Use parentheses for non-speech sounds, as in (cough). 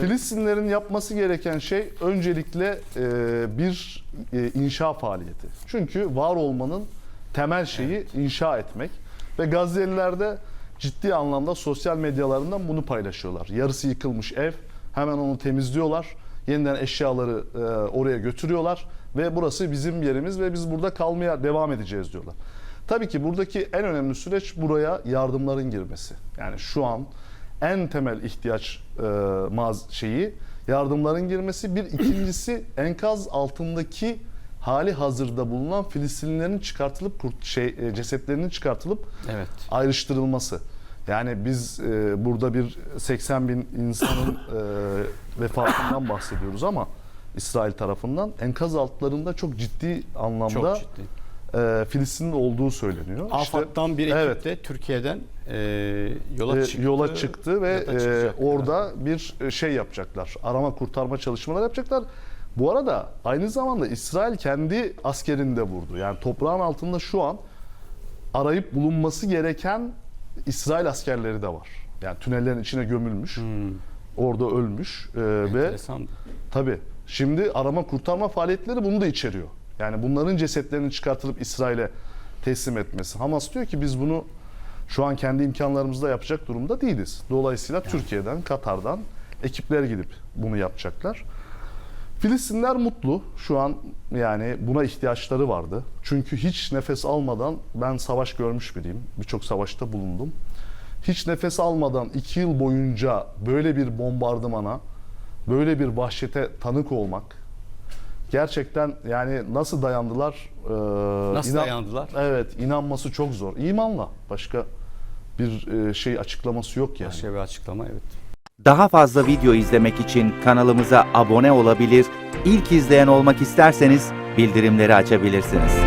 Filistinlerin yapması gereken şey öncelikle e, bir e, inşa faaliyeti. Çünkü var olmanın temel şeyi inşa etmek. Ve Gazze'liler de ciddi anlamda sosyal medyalarından bunu paylaşıyorlar. Yarısı yıkılmış ev, hemen onu temizliyorlar. Yeniden eşyaları e, oraya götürüyorlar ve burası bizim yerimiz ve biz burada kalmaya devam edeceğiz diyorlar. Tabii ki buradaki en önemli süreç buraya yardımların girmesi. Yani şu an en temel ihtiyaç e, maz şeyi yardımların girmesi. Bir ikincisi (clears throat) enkaz altındaki hali hazırda bulunan Filistinlilerin çıkartılıp kurt, şey e, cesetlerinin çıkartılıp Evet. ayrıştırılması. Yani biz e, burada bir 80 bin insanın (clears throat) e, vefatından bahsediyoruz ama İsrail tarafından enkaz altlarında çok ciddi anlamda Çok ciddi. E, Filistinli olduğu söyleniyor. İşte- AFAD'dan bir ekip Evet. de Türkiye'den e, yola e, çıktı. yola çıktı ve e, orada bir e, şey yapacaklar. Arama kurtarma çalışmaları yapacaklar. Bu arada aynı zamanda İsrail kendi askerini de vurdu. Yani toprağın altında şu an arayıp bulunması gereken İsrail askerleri de var. Yani tünellerin içine gömülmüş. Hmm, Orada ölmüş e, ve. Tabii. Şimdi arama kurtarma faaliyetleri bunu da içeriyor. Yani bunların cesetlerinin çıkartılıp İsrail'e teslim etmesi. Hamas diyor ki biz bunu şu an kendi imkanlarımızla yapacak durumda değiliz. Dolayısıyla Türkiye'den, Katar'dan ekipler gidip bunu yapacaklar. Filistinler mutlu. Şu an yani buna ihtiyaçları vardı. Çünkü hiç nefes almadan ben savaş görmüş biriyim. Birçok savaşta bulundum. Hiç nefes almadan iki yıl boyunca böyle bir bombardımana, böyle bir vahşete tanık olmak gerçekten yani nasıl dayandılar? Ee, Nasıl inan- dayandılar? Evet, inanması çok zor. İmanla başka bir e, şey açıklaması yok yani. Başka bir açıklama evet. Daha fazla video izlemek için kanalımıza abone olabilir, ilk izleyen olmak isterseniz bildirimleri açabilirsiniz.